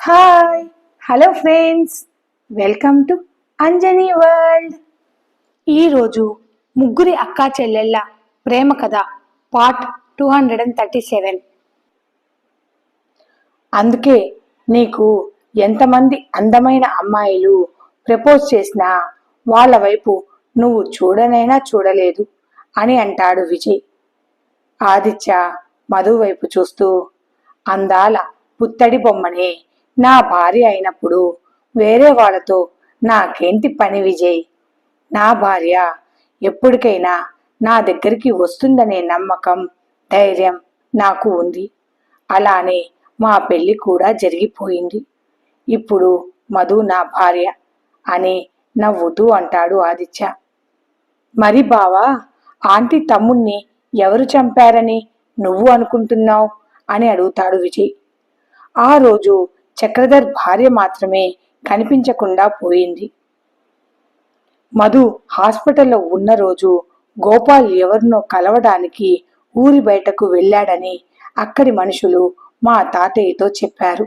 Hi hello friends welcome to Anjani world ఈరోజు ముగ్గురి అక్కా చెల్లెళ్ళ ప్రేమ కథ part two hundred and thirty seven అందుకే నీకు ఎంతమంది అందమైన అమ్మాయిలు ప్రపోజ్ చేసినా వాళ్ళ వైపు నువ్వు చూడనైనా చూడలేదు అని అంటాడు విజయ్. ఆదిత్య మధు వైపు చూస్తూ అందాల పుత్తడి బొమ్మనే నా భార్య అయినప్పుడు వేరే వాళ్ళతో నాకేంటి పని విజయ్? నా భార్య ఎప్పటికైనా నా దగ్గరికి వస్తుందనే నమ్మకం ధైర్యం నాకు ఉంది. అలానే మా పెళ్ళి కూడా జరిగిపోయింది. ఇప్పుడు మధు నా భార్య అని నవ్వుతూ అంటాడు ఆదిత్య. మరి బావా ఆంటీ తమ్ముణ్ణి ఎవరు చంపారని నువ్వు అనుకుంటున్నావు? అని అడుగుతాడు విజయ్. ఆ రోజు చక్రధర్ భార్య మాత్రమే కనిపించకుండా పోయింది. మధు హాస్పిటల్లో ఉన్న రోజు గోపాల్ ఎవరినో కలవడానికి ఊరి బయటకు వెళ్ళాడని అక్కడి మనుషులు మా తాతయ్యతో చెప్పారు.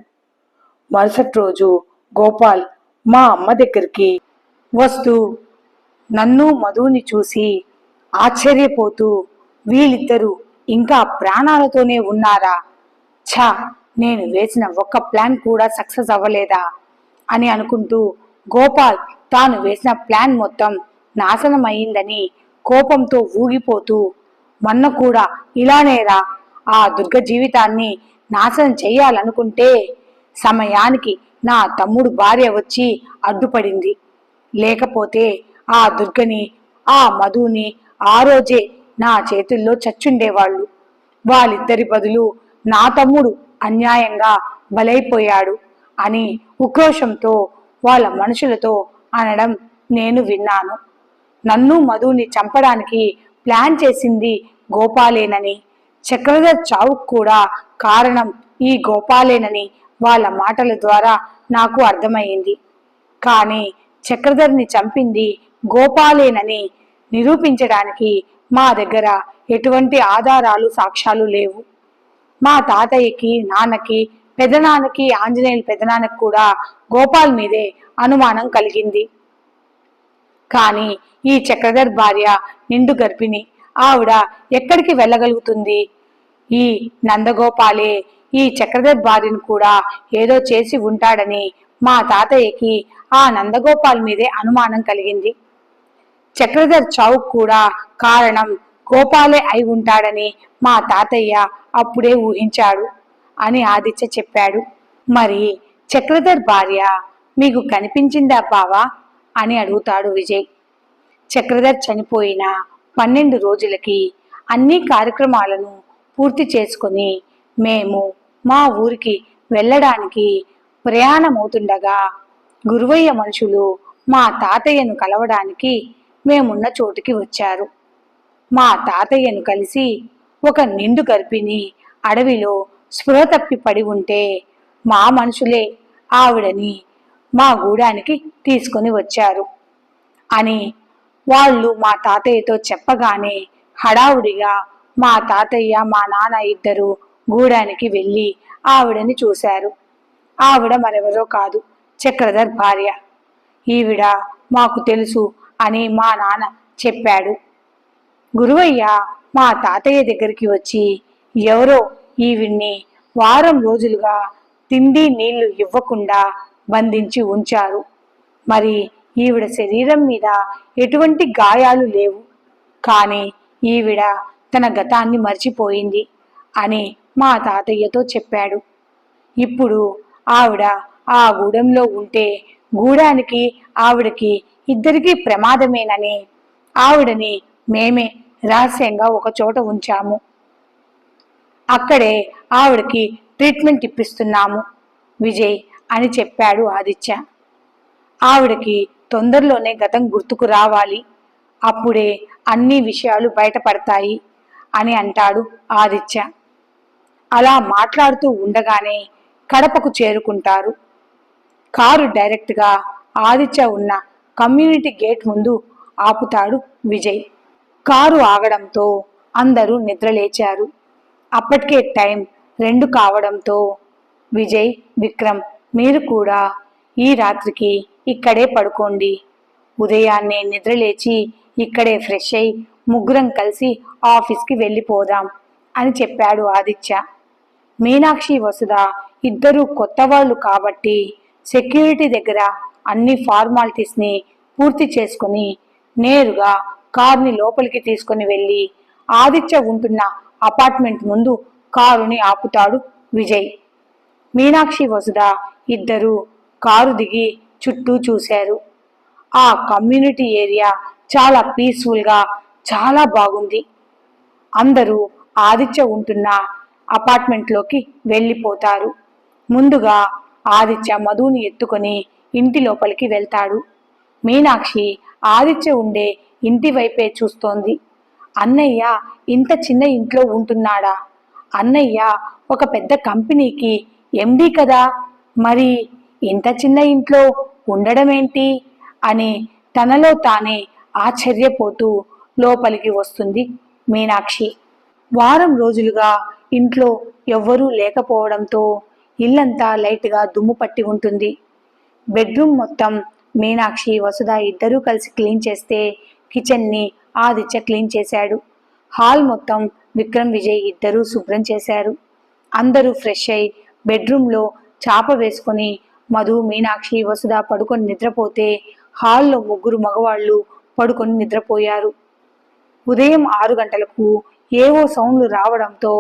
మరుసటి రోజు గోపాల్ మా అమ్మ దగ్గరికి వస్తూ నన్ను మధుని చూసి ఆశ్చర్యపోతూ వీళ్ళిద్దరూ ఇంకా ప్రాణాలతోనే ఉన్నారా? ఛా నేను వేసిన ఒక్క ప్లాన్ కూడా సక్సెస్ అవ్వలేదా అని అనుకుంటూ గోపాల్ తాను వేసిన ప్లాన్ మొత్తం నాశనం అయిందని కోపంతో ఊగిపోతూ మొన్న కూడా ఇలానేరా ఆ దుర్గ జీవితాన్ని నాశనం చేయాలనుకుంటే సమయానికి నా తమ్ముడు భార్య వచ్చి అడ్డుపడింది. లేకపోతే ఆ దుర్గని ఆ మధుని ఆ రోజే నా చేతుల్లో చచ్చుండేవాళ్ళు. వాళ్ళిద్దరి బదులు నా తమ్ముడు అన్యాయంగా బలైపోయాడు అని ఉక్రోషంతో వాళ్ళ మనుషులతో అనడం నేను విన్నాను. నన్ను మధుని చంపడానికి ప్లాన్ చేసింది గోపాలేనని చక్రధర్ చావుకు కూడా కారణం ఈ గోపాలేనని వాళ్ళ మాటల ద్వారా నాకు అర్థమైంది. కానీ చక్రధర్ని చంపింది గోపాలేనని నిరూపించడానికి మా దగ్గర ఎటువంటి ఆధారాలు సాక్ష్యాలు లేవు. మా తాతయ్యకి నాన్నకి పెదనాన్నకి ఆంజనేయుల పెదనాన్నకి కూడా గోపాల్ మీదే అనుమానం కలిగింది. కానీ ఈ చక్రధర్ భార్య నిండు గర్భిణి. ఆవిడ ఎక్కడికి వెళ్ళగలుగుతుంది? ఈ నందగోపాలే ఈ చక్రధర్ భార్యను కూడా ఏదో చేసి ఉంటాడని మా తాతయ్యకి ఆ నందగోపాల్ మీదే అనుమానం కలిగింది. చక్రధర్ చౌక్ కూడా కారణం గోపాలే అయి ఉంటాడని మా తాతయ్య అప్పుడే ఊహించాడు అని ఆదిత్య చెప్పాడు. మరి చక్రధర్ భార్య మీకు కనిపించిందా బావా? అని అడుగుతాడు విజయ్. చక్రధర్ చనిపోయిన పన్నెండు రోజులకి అన్ని కార్యక్రమాలను పూర్తి చేసుకొని మేము మా ఊరికి వెళ్ళడానికి ప్రయాణమవుతుండగా గురువయ్య మనుషులు మా తాతయ్యను కలవడానికి మేమున్న చోటుకి వచ్చారు. మా తాతయ్యను కలిసి ఒక నిండు గర్భిణి అడవిలో స్పృహ తప్పి పడి ఉంటే మా మనుషులే ఆవిడని మా గూడానికి తీసుకొని వచ్చారు అని వాళ్ళు మా తాతయ్యతో చెప్పగానే హడావుడిగా మా తాతయ్య మా నాన్న ఇద్దరు గూడానికి వెళ్ళి ఆవిడని చూశారు. ఆవిడ మరెవరో కాదు చక్రధర్ భార్య. ఈవిడ మాకు తెలుసు అని మా నాన్న చెప్పాడు. గురువయ్య మా తాతయ్య దగ్గరికి వచ్చి ఎవరో ఈవిడ్ని వారం రోజులుగా తిండి నీళ్ళు ఇవ్వకుండా బంధించి ఉంచారు. మరి ఈవిడ శరీరం మీద ఎటువంటి గాయాలు లేవు. కానీ ఈవిడ తన గతాన్ని మర్చిపోయింది అని మా తాతయ్యతో చెప్పాడు. ఇప్పుడు ఆవిడ ఆ గూడెంలో ఉంటే గూడానికి ఆవిడకి ఇద్దరికీ ప్రమాదమేనని ఆవిడని మేమే రహస్యంగా ఒక చోట ఉంచాము. అక్కడే ఆవిడకి ట్రీట్మెంట్ ఇప్పిస్తున్నాము. విజయ్ అని చెప్పాడు ఆదిత్య. ఆవిడకి తొందరలోనే గతం గుర్తుకు రావాలి. అప్పుడే అన్ని విషయాలు బయటపడతాయి అని అంటాడు ఆదిత్య. అలా మాట్లాడుతూ ఉండగానే కడపకు చేరుకుంటారు. కారు డైరెక్ట్గా ఆదిత్య ఉన్న కమ్యూనిటీ గేట్ ముందు ఆపుతాడు విజయ్. కారు ఆగడంతో అందరూ నిద్రలేచారు. అప్పటికే టైం రెండు కావడంతో విజయ్ విక్రమ్ మీరు కూడా ఈ రాత్రికి ఇక్కడే పడుకోండి. ఉదయాన్నే నిద్రలేచి ఇక్కడే ఫ్రెష్ అయి ముగ్గురం కలిసి ఆఫీస్కి వెళ్ళిపోదాం అని చెప్పాడు ఆదిత్య. మీనాక్షి వసుధ ఇద్దరూ కొత్త వాళ్ళు కాబట్టి సెక్యూరిటీ దగ్గర అన్ని ఫార్మాలిటీస్ని పూర్తి చేసుకుని నేరుగా కారుని లోపలికి తీసుకుని వెళ్ళి ఆదిత్య ఉంటున్న అపార్ట్మెంట్ ముందు కారుని ఆపుతాడు విజయ్. మీనాక్షి వసుధ ఇద్దరు కారు దిగి చుట్టూ చూశారు. ఆ కమ్యూనిటీ ఏరియా చాలా పీస్ఫుల్గా చాలా బాగుంది. అందరూ ఆదిత్య ఉంటున్న అపార్ట్మెంట్లోకి వెళ్ళిపోతారు. ముందుగా ఆదిత్య మధుని ఎత్తుకొని ఇంటి లోపలికి వెళ్తాడు. మీనాక్షి ఆదిత్య ఉండే ఇంటి వైపే చూస్తోంది. అన్నయ్య ఇంత చిన్న ఇంట్లో ఉంటున్నాడా? అన్నయ్య ఒక పెద్ద కంపెనీకి ఎండి కదా? మరి ఇంత చిన్న ఇంట్లో ఉండడమేంటి? అని తనలో తానే ఆశ్చర్యపోతూ లోపలికి వస్తుంది మీనాక్షి. వారం రోజులుగా ఇంట్లో ఎవ్వరూ లేకపోవడంతో ఇల్లంతా లైట్గా దుమ్ము పట్టి ఉంటుంది. బెడ్రూమ్ మొత్తం మీనాక్షి వసుధ ఇద్దరూ కలిసి క్లీన్ చేస్తే కిచెన్ని ఆదిత్య క్లీన్ చేశాడు. హాల్ మొత్తం విక్రమ్ విజయ్ ఇద్దరూ శుభ్రం చేశారు. అందరూ ఫ్రెష్ అయి బెడ్రూమ్లో చాప వేసుకొని మధు మీనాక్షి వసుధ పడుకొని నిద్రపోతే హాల్లో ముగ్గురు మగవాళ్ళు పడుకొని నిద్రపోయారు. ఉదయం ఆరు గంటలకు ఏవో సౌండ్లు రావడంతో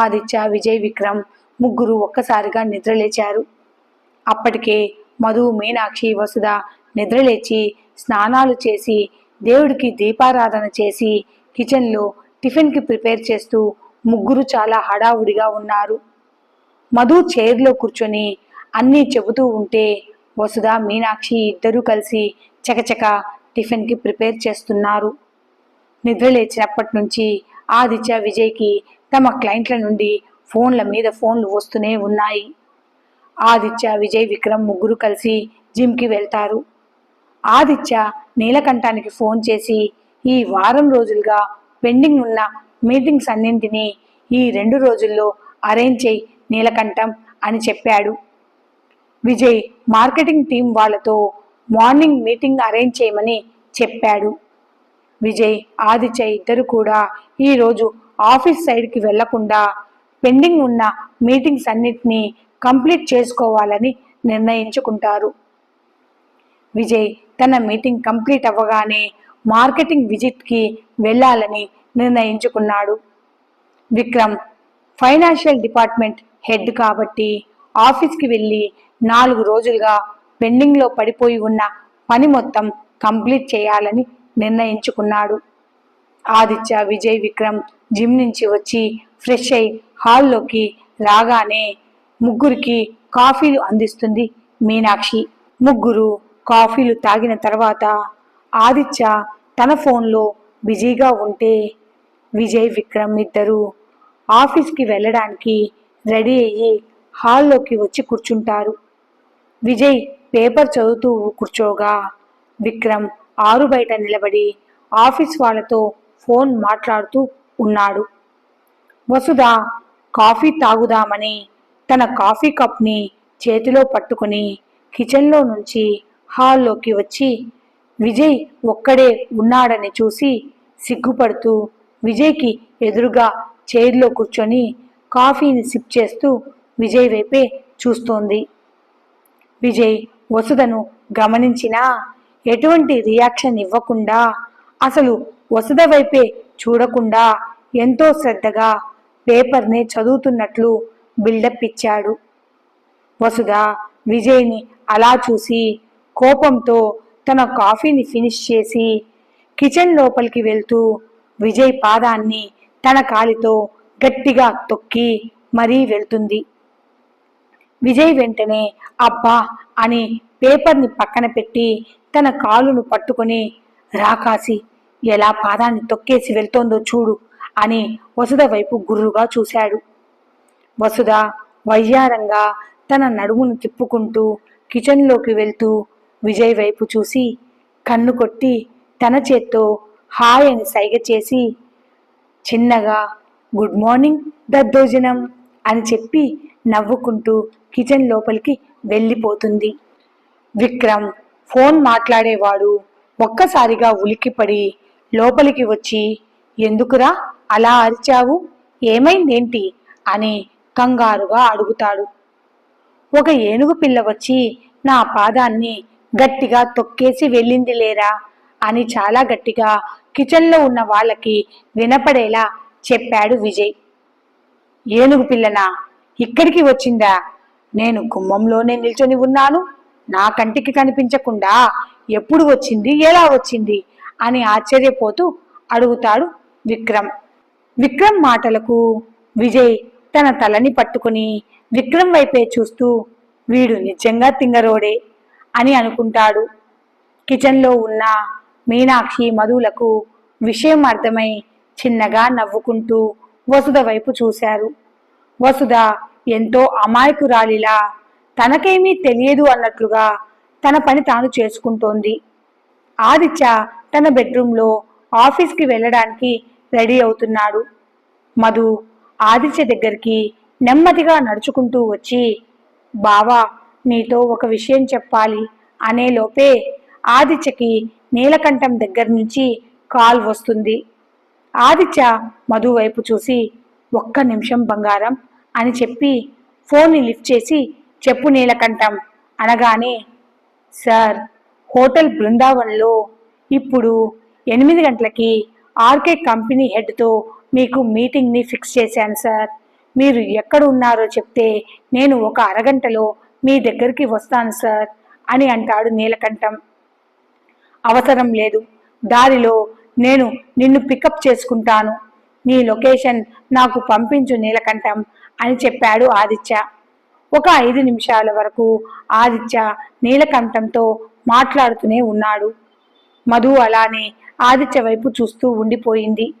ఆదిత్య విజయ్ విక్రమ్ ముగ్గురు ఒక్కసారిగా నిద్రలేచారు. అప్పటికే మధు మీనాక్షి వసుధ నిద్రలేచి స్నానాలు చేసి దేవుడికి దీపారాధన చేసి కిచెన్లో టిఫిన్కి ప్రిపేర్ చేస్తూ ముగ్గురు చాలా హడావుడిగా ఉన్నారు. మధు చైర్లో కూర్చొని అన్నీ చెబుతూ ఉంటే వసుధ మీనాక్షి ఇద్దరూ కలిసి చకచక టిఫిన్కి ప్రిపేర్ చేస్తున్నారు. నిద్రలేచినప్పటి నుంచి ఆదిత్య విజయ్కి తమ క్లయింట్ల నుండి ఫోన్ల మీద ఫోన్లు వస్తూనే ఉన్నాయి. ఆదిత్య విజయ్ విక్రమ్ ముగ్గురు కలిసి జిమ్కి వెళ్తారు. ఆదిత్య నీలకంఠానికి ఫోన్ చేసి ఈ వారం రోజులుగా పెండింగ్ ఉన్న మీటింగ్స్ అన్నింటినీ ఈ రెండు రోజుల్లో అరేంజ్ చేయి నీలకంఠం అని చెప్పాడు. విజయ్ మార్కెటింగ్ టీం వాళ్ళతో మార్నింగ్ మీటింగ్ అరేంజ్ చేయమని చెప్పాడు. విజయ్ ఆదిత్య ఇద్దరు కూడా ఈరోజు ఆఫీస్ సైడ్కి వెళ్ళకుండా పెండింగ్ ఉన్న మీటింగ్స్ అన్నిటినీ కంప్లీట్ చేసుకోవాలని నిర్ణయించుకుంటారు. విజయ్ తన మీటింగ్ కంప్లీట్ అవ్వగానే మార్కెటింగ్ విజిట్కి వెళ్ళాలని నిర్ణయించుకున్నాడు. విక్రమ్ ఫైనాన్షియల్ డిపార్ట్మెంట్ హెడ్ కాబట్టి ఆఫీస్కి వెళ్ళి నాలుగు రోజులుగా పెండింగ్లో పడిపోయి ఉన్న పని మొత్తం కంప్లీట్ చేయాలని నిర్ణయించుకున్నాడు. ఆదిత్య విజయ్ విక్రమ్ జిమ్ నుంచి వచ్చి ఫ్రెష్ అయి హాల్లోకి రాగానే ముగ్గురికి కాఫీలు అందిస్తుంది మీనాక్షి. ముగ్గురు కాఫీలు తాగిన తర్వాత ఆదిత్య తన ఫోన్లో బిజీగా ఉంటే విజయ్ విక్రమ్ ఇద్దరు ఆఫీస్కి వెళ్ళడానికి రెడీ అయ్యి హాల్లోకి వచ్చి కూర్చుంటారు. విజయ్ పేపర్ చదువుతూ కూర్చోగా విక్రమ్ ఆరు బయట నిలబడి ఆఫీస్ వాళ్ళతో ఫోన్ మాట్లాడుతూ ఉన్నాడు. వసుధ కాఫీ తాగుదామని తన కాఫీ కప్ని చేతిలో పట్టుకుని కిచెన్లో నుంచి హాల్లోకి వచ్చి విజయ్ ఒక్కడే ఉన్నాడని చూసి సిగ్గుపడుతూ విజయ్కి ఎదురుగా చైర్లో కూర్చొని కాఫీని సిప్ చేస్తూ విజయ్ వైపే చూస్తోంది. విజయ్ వసుధను గమనించినా ఎటువంటి రియాక్షన్ ఇవ్వకుండా అసలు వసుధ వైపే చూడకుండా ఎంతో శ్రద్ధగా పేపర్ని చదువుతున్నట్లు బిల్డప్ ఇచ్చాడు. వసుధ విజయ్ని అలా చూసి కోపంతో తన కాఫీని ఫినిష్ చేసి కిచెన్ లోపలికి వెళ్తూ విజయ్ పాదాన్ని తన కాలితో గట్టిగా తొక్కి మరీ వెళ్తుంది. విజయ్ వెంటనే అబ్బా అని పేపర్ని పక్కన పెట్టి తన కాలును పట్టుకొని రాకాసి ఎలా పాదాన్ని తొక్కేసి వెళ్తోందో చూడు అని వసుధ వైపు గుర్రుగా చూశాడు. వసుధ వయ్యారంగా తన నడుమును తిప్పుకుంటూ కిచెన్లోకి వెళ్తూ విజయ్ వైపు చూసి కన్ను కొట్టి తన చేత్తో హాయ్ అని సైగ చేసి చిన్నగా గుడ్ మార్నింగ్ దద్దోజనం అని చెప్పి నవ్వుకుంటూ కిచెన్ లోపలికి వెళ్ళిపోతుంది. విక్రమ్ ఫోన్ మాట్లాడేవాడు ఒక్కసారిగా ఉలిక్కిపడి లోపలికి వచ్చి ఎందుకురా అలా అరిచావు? ఏమైందేంటి? అని కంగారుగా అడుగుతాడు. ఒక ఏనుగు పిల్ల వచ్చి నా పాదాన్ని గట్టిగా తొక్కేసి వెళ్ళింది లేరా అని చాలా గట్టిగా కిచెన్లో ఉన్న వాళ్ళకి వినపడేలా చెప్పాడు విజయ్. ఏనుగు పిల్లనా ఇక్కడికి వచ్చిందా? నేను గుమ్మంలోనే నిల్చొని ఉన్నాను. నా కంటికి కనిపించకుండా ఎప్పుడు వచ్చింది ఎలా వచ్చింది అని ఆశ్చర్యపోతూ అడుగుతాడు విక్రమ్. విక్రమ్ మాటలకు విజయ్ తన తలని పట్టుకుని విక్రమ్ వైపే చూస్తూ వీడు నిజంగా తింగరోడే. అని అనుకుంటాడు. కిచెన్లో ఉన్న మీనాక్షి మధులకు విషయం అర్థమై చిన్నగా నవ్వుకుంటూ వసుధ వైపు చూశారు. వసుధ ఎంతో అమాయకురాలిలా తనకేమీ తెలియదు అన్నట్లుగా తన పని తాను చేసుకుంటోంది. ఆదిత్య తన బెడ్రూమ్లో ఆఫీస్కి వెళ్ళడానికి రెడీ అవుతున్నాడు. మధు ఆదిత్య దగ్గరికి నెమ్మదిగా నడుచుకుంటూ వచ్చి బావా నీతో ఒక విషయం చెప్పాలి అనేలోపే ఆదిత్యకి నీలకంఠం దగ్గర నుంచి కాల్ వస్తుంది. ఆదిత్య మధు వైపు చూసి ఒక్క నిమిషం బంగారం అని చెప్పి ఫోన్ని లిఫ్ట్ చేసి చెప్పు నీలకంఠం అనగానే సార్ హోటల్ బృందావన్లో ఇప్పుడు ఎనిమిది గంటలకి ఆర్కే కంపెనీ హెడ్తో మీకు మీటింగ్ని ఫిక్స్ చేశాను సార్. మీరు ఎక్కడ ఉన్నారో చెప్తే నేను ఒక అరగంటలో మీ దగ్గరికి వస్తాను సార్ అని అంటాడు నీలకంఠం. అవసరం లేదు. దారిలో నేను నిన్ను పికప్ చేసుకుంటాను. నీ లొకేషన్ నాకు పంపించు నీలకంఠం అని చెప్పాడు ఆదిత్య. ఒక ఐదు నిమిషాల వరకు ఆదిత్య నీలకంఠంతో మాట్లాడుతూనే ఉన్నాడు. మధు అలానే ఆదిత్య వైపు చూస్తూ ఉండిపోయింది.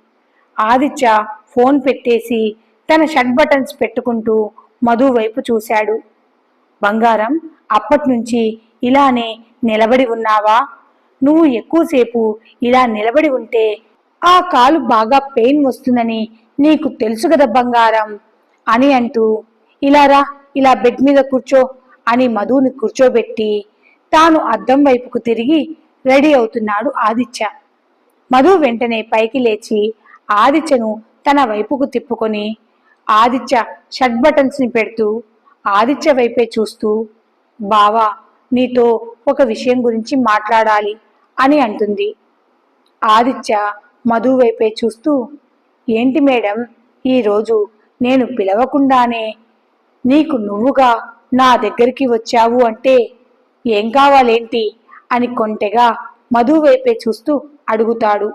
ఆదిత్య ఫోన్ పెట్టేసి తన షట్ బటన్స్ పెట్టుకుంటూ మధు వైపు చూశాడు. బంగారం అప్పట్నుంచి ఇలానే నిలబడి ఉన్నావా? నువ్వు ఎక్కువసేపు ఇలా నిలబడి ఉంటే ఆ కాలు బాగా పెయిన్ వస్తుందని నీకు తెలుసు కదా బంగారం. అని అంటూ ఇలా రా ఇలా బెడ్ మీద కూర్చో అని మధుని కూర్చోబెట్టి తాను అద్దం వైపుకు తిరిగి రెడీ అవుతున్నాడు ఆదిత్య. మధు వెంటనే పైకి లేచి ఆదిత్యను తన వైపుకు తిప్పుకొని ఆదిత్య షర్ట్ బటన్స్ని పెడుతూ ఆదిత్య వైపే చూస్తూ బావా నీతో ఒక విషయం గురించి మాట్లాడాలి అని అంటుంది. ఆదిత్య మధు వైపే చూస్తూ ఏంటి మేడం ఈరోజు నేను పిలవకుండానే నీకు నువ్వుగా నా దగ్గరికి వచ్చావు అంటే ఏం కావాలేంటి? అని కొంటెగా మధు వైపే చూస్తూ అడుగుతాడు.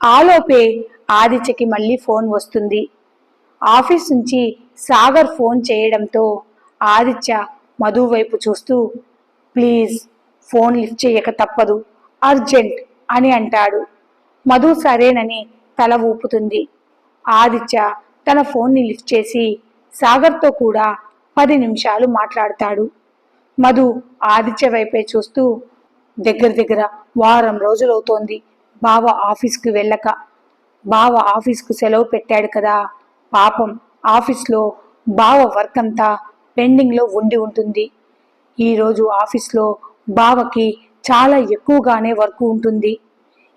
ఆలోపే ఆదిత్యకి మళ్ళీ ఫోన్ వస్తుంది. ఆఫీస్ నుంచి సాగర్ ఫోన్ చేయడంతో ఆదిత్య మధు వైపు చూస్తూ ప్లీజ్ ఫోన్ లిఫ్ట్ చేయక తప్పదు అర్జెంట్ అని అంటాడు. మధు సరేనని తల ఊపుతుంది. ఆదిత్య తన ఫోన్ని లిఫ్ట్ చేసి సాగర్తో కూడా పది నిమిషాలు మాట్లాడతాడు. మధు ఆదిత్య వైపే చూస్తూ దగ్గర దగ్గర వారం రోజులవుతోంది బావ ఆఫీస్కి వెళ్ళక బావ ఆఫీస్కు సెలవు పెట్టాడు కదా పాపం ఆఫీస్లో బావ వర్క్ అంతా పెండింగ్లో ఉండి ఉంటుంది. ఈరోజు ఆఫీస్లో బావకి చాలా ఎక్కువగానే వర్క్ ఉంటుంది.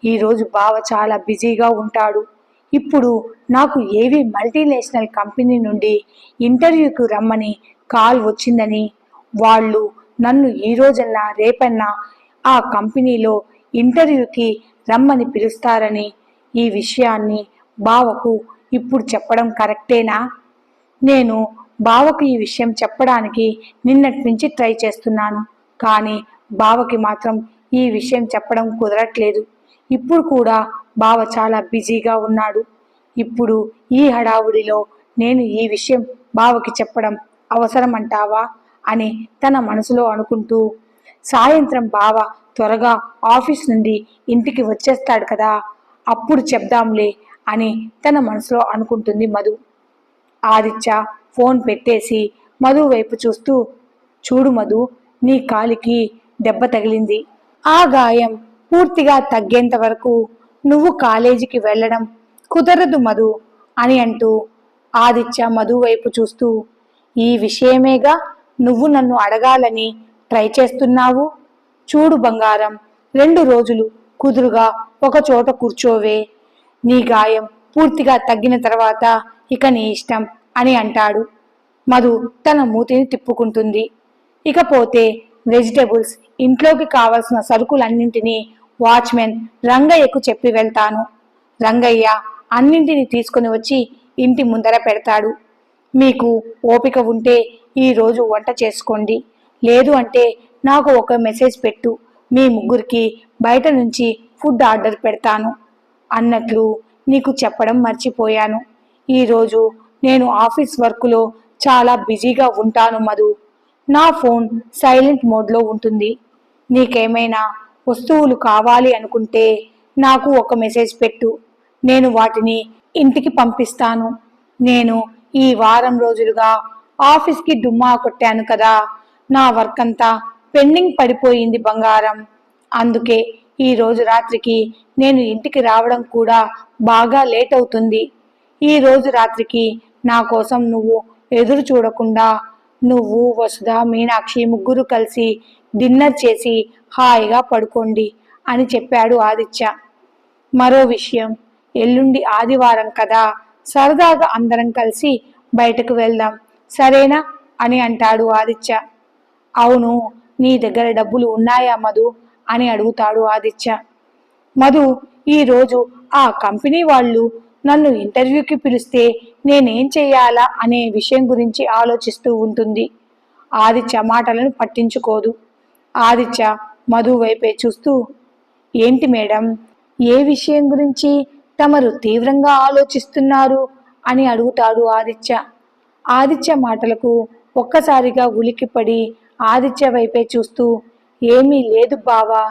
ఈరోజు బావ చాలా బిజీగా ఉంటాడు. ఇప్పుడు నాకు ఏవి మల్టీనేషనల్ కంపెనీ నుండి ఇంటర్వ్యూకి రమ్మని కాల్ వచ్చిందని వాళ్ళు నన్ను ఈ రోజన్నా రేపన్నా ఆ కంపెనీలో ఇంటర్వ్యూకి రమ్మని పిలుస్తారని ఈ విషయాన్ని బావకు ఇప్పుడు చెప్పడం కరెక్టేనా? నేను బావకు ఈ విషయం చెప్పడానికి నిన్నటి నుంచి ట్రై చేస్తున్నాను. కానీ బావకి మాత్రం ఈ విషయం చెప్పడం కుదరట్లేదు. ఇప్పుడు కూడా బావ చాలా బిజీగా ఉన్నాడు. ఇప్పుడు ఈ హడావుడిలో నేను ఈ విషయం బావకి చెప్పడం అవసరం అంటావా అని తన మనసులో అనుకుంటూ సాయంత్రం బావ త్వరగా ఆఫీస్ నుండి ఇంటికి వచ్చేస్తాడు కదా అప్పుడు చెప్దాంలే అని తన మనసులో అనుకుంటుంది మధు. ఆదిత్య ఫోన్ పెట్టేసి మధు వైపు చూస్తూ చూడు మధు నీ కాలికి దెబ్బ తగిలింది. ఆ గాయం పూర్తిగా తగ్గేంత వరకు నువ్వు కాలేజీకి వెళ్ళడం కుదరదు మధు అని అంటూ ఆదిత్య మధు వైపు చూస్తూ ఈ విషయమేగా నువ్వు నన్ను అడగాలని ట్రై చేస్తున్నావు? చూడు బంగారం రెండు రోజులు కుదురుగా ఒక చోట కూర్చోవే. నీ గాయం పూర్తిగా తగ్గిన తర్వాత ఇక నీ ఇష్టం అని అంటాడు. మధు తన మూతిని తిప్పుకుంటుంది. ఇకపోతే వెజిటేబుల్స్ ఇంట్లోకి కావలసిన సరుకులన్నింటినీ వాచ్మెన్ రంగయ్యకు చెప్పి వెళ్తాను. రంగయ్య అన్నింటిని తీసుకుని వచ్చి ఇంటి ముందర పెడతాడు. మీకు ఓపిక ఉంటే ఈరోజు వంట చేసుకోండి. లేదు అంటే నాకు ఒక మెసేజ్ పెట్టు. మీ ముగ్గురికి బయట నుంచి ఫుడ్ ఆర్డర్ పెడతాను. అన్నట్లు నీకు చెప్పడం మర్చిపోయాను. ఈరోజు నేను ఆఫీస్ వర్క్లో చాలా బిజీగా ఉంటాను మధు. నా ఫోన్ సైలెంట్ మోడ్లో ఉంటుంది. నీకేమైనా వస్తువులు కావాలి అనుకుంటే నాకు ఒక మెసేజ్ పెట్టు. నేను వాటిని ఇంటికి పంపిస్తాను. నేను ఈ వారం రోజులుగా ఆఫీస్కి డుమ్మా కొట్టాను కదా. నా వర్క్ అంతా పెండింగ్ పడిపోయింది బంగారం. అందుకే ఈ రోజు రాత్రికి నేను ఇంటికి రావడం కూడా బాగా లేట్ అవుతుంది. ఈ రోజు రాత్రికి నా కోసం నువ్వు ఎదురు చూడకుండా నువ్వు వసుధ మీనాక్షి ముగ్గురు కలిసి డిన్నర్ చేసి హాయిగా పడుకోండి అని చెప్పాడు ఆదిత్య. మరో విషయం ఎల్లుండి ఆదివారం కదా సరదాగా అందరం కలిసి బయటకు వెళ్దాం సరేనా అని అంటాడు ఆదిత్య. అవును నీ దగ్గర డబ్బులు ఉన్నాయా మధు? అని అడుగుతాడు ఆదిత్య. మధు ఈరోజు ఆ కంపెనీ వాళ్ళు నన్ను ఇంటర్వ్యూకి పిలిస్తే నేనేం చేయాలా అనే విషయం గురించి ఆలోచిస్తూ ఉంటుంది. ఆదిత్య మాటలను పట్టించుకోదు. ఆదిత్య మధు వైపే చూస్తూ ఏంటి మేడం ఏ విషయం గురించి తమరు తీవ్రంగా ఆలోచిస్తున్నారు? అని అడుగుతాడు ఆదిత్య. ఆదిత్య మాటలకు ఒక్కసారిగా ఉలిక్కిపడి ఆదిత్య వైపే చూస్తూ ఏమీ లేదు బావా.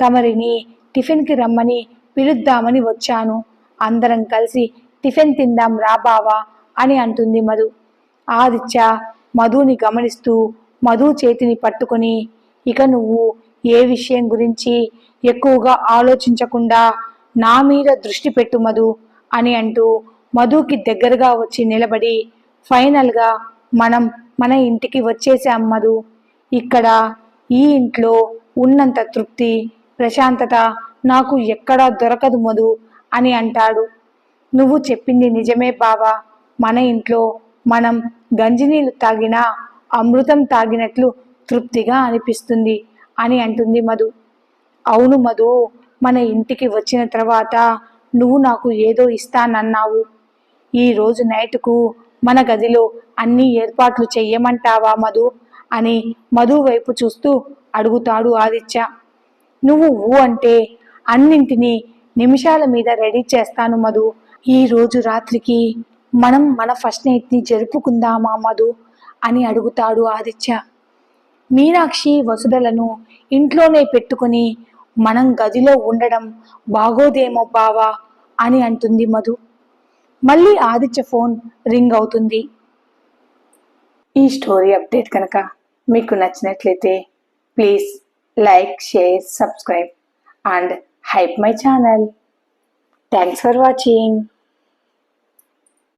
తమరిని టిఫిన్కి రమ్మని పిలుద్దామని వచ్చాను. అందరం కలిసి టిఫిన్ తిందాం రా బావా అని అంటుంది మధు. ఆదిత్య మధుని గమనిస్తూ మధు చేతిని పట్టుకొని ఇక నువ్వు ఏ విషయం గురించి ఎక్కువగా ఆలోచించకుండా నా మీద దృష్టి పెట్టు మధు అని అంటూ మధుకి దగ్గరగా వచ్చి నిలబడి ఫైనల్గా మనం మన ఇంటికి వచ్చేసాం మధు. ఇక్కడ ఈ ఇంట్లో ఉన్నంత తృప్తి ప్రశాంతత నాకు ఎక్కడా దొరకదు మధు అని అంటాడు. నువ్వు చెప్పింది నిజమే బావా. మన ఇంట్లో మనం గంజినీళ్ళు తాగినా అమృతం తాగినట్లు తృప్తిగా అనిపిస్తుంది అని అంటుంది మధు. అవును మధు మన ఇంటికి వచ్చిన తర్వాత నువ్వు నాకు ఏదో ఇస్తానన్నావు. ఈరోజు నైట్కు మన గదిలో అన్ని ఏర్పాట్లు చెయ్యమంటావా మధు? అని మధు వైపు చూస్తూ అడుగుతాడు ఆదిత్య. నువ్వు ఊ అంటే అన్నింటినీ నిమిషాల మీద రెడీ చేస్తాను మధు. ఈ రోజు రాత్రికి మనం మన ఫస్ట్ నైట్ని జరుపుకుందామా మధు? అని అడుగుతాడు ఆదిత్య. మీనాక్షి వసుదలను ఇంట్లోనే పెట్టుకుని మనం గదిలో ఉండడం బాగోదేమో బావా అని అంటుంది మధు. మళ్ళీ ఆదిత్య ఫోన్ రింగ్ అవుతుంది. ఈ స్టోరీ అప్డేట్ కనుక మీకు నచ్చినట్లయితే please like share subscribe and hype my channel. Thanks for watching